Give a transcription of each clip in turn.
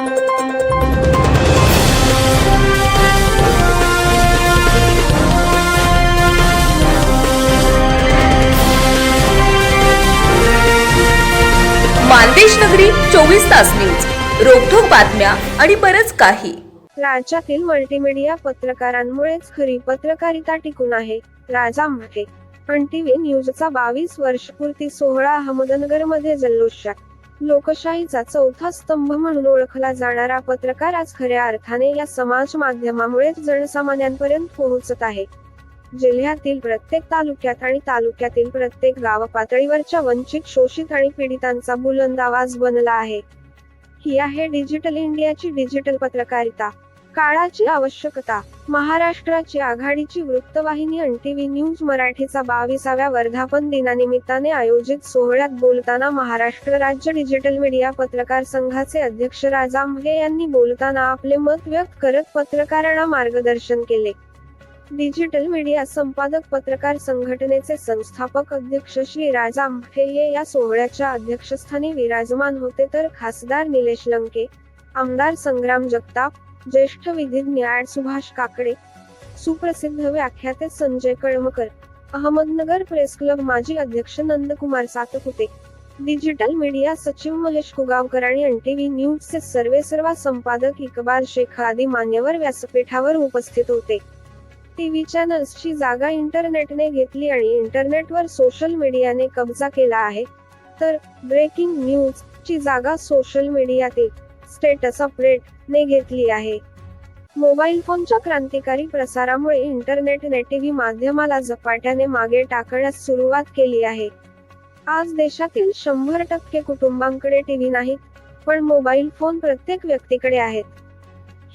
मानदेश नगरी चोवीस तास न्यूज. रोखोक बातम्या आणि बरच काही. राज्यातील मल्टीमीडिया पत्रकारांमुळेच खरी पत्रकारिता टिकून आहे. राजा म्हटे पण टीव्ही न्यूजचा बावीस वर्षपूर्ती सोहळा अहमदनगरमध्ये जल्लोषात. लोकशाहीचा चौथा स्तंभ म्हणून ओळखला जाणारा पत्रकार आज खऱ्या अर्थाने या समाज माध्यमामुळेच जनसामान्यांपर्यंत पोहोचत आहे. जिल्ह्यातील प्रत्येक तालुक्यात आणि तालुक्यातील प्रत्येक गाव पातळीवरच्या वंचित शोषित आणि पीडितांचा बुलंद आवाज बनला आहे. ही आहे डिजिटल इंडियाची डिजिटल पत्रकारिता. काळाची आवश्यकता. महाराष्ट्राची आघाडीची वृत्तवाहिनी अन टीव्ही न्यूज मराठीचा बावीसाव्या वर्धापन दिनानिमित्ताने आयोजित सोहळ्यात बोलताना महाराष्ट्र राज्य डिजिटल मीडिया पत्रकार संघाचे अध्यक्ष राजा आंबगे यांनी बोलताना आपले मत व्यक्त करत पत्रकारांना मार्गदर्शन केले. डिजिटल मीडिया संपादक पत्रकार संघटनेचे संस्थापक अध्यक्ष श्री राजा आंबे हे या सोहळ्याच्या अध्यक्षस्थानी विराजमान होते तर खासदार निलेश लंके आमदार संग्राम जगताप ज्येष्ठ विधिज्ञ ऍड सुभाष काकडे सुप्रसिद्ध व्याख्याते संजय कळमकर अहमदनगर प्रेस क्लब माजी अध्यक्ष नंदकुमार सातपुते डिजिटल मीडिया सचिव महेश कुगावकर आणि अन टी व्ही न्यूजचे सर्वे सर्वा संपादक इकबाल शेख आदी मान्यवर व्यासपीठावर उपस्थित होते. टीव्ही चॅनल्सची जागा इंटरनेटने घेतली आणि इंटरनेटवर सोशल मीडियाने कब्जा केला आहे तर ब्रेकिंग न्यूज ची जागा सोशल मीडियातील स्टेटस अपडेट ने घेतली आहे. मोबाईल फोनच्या क्रांतिकारी प्रसारामुळे इंटरनेटने टीव्ही माध्यमाला झपाट्याने मागे टाकण्यास सुरुवात केली आहे. आज देशातील शंभर टक्के कुटुंबांकडे टीव्ही नाहीत पण मोबाईल फोन प्रत्येक व्यक्तीकडे आहेत.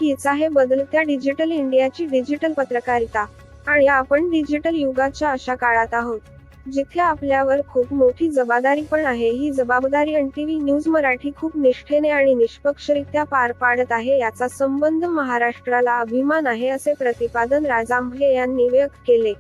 हीच आहे बदलत्या डिजिटल इंडियाची डिजिटल पत्रकारिता आणि आपण डिजिटल युगाच्या अशा काळात आहोत. जिथे आपल्यावर खूप मोठी जबाबदारी पण आहे ही जबाबदारी अन टीव्ही न्यूज मराठी खूप निष्ठेने आणि निष्पक्षरित्या पार पाडत आहे याचा संबंध महाराष्ट्राला अभिमान आहे असे प्रतिपादन राजांभे यांनी व्यक्त केले.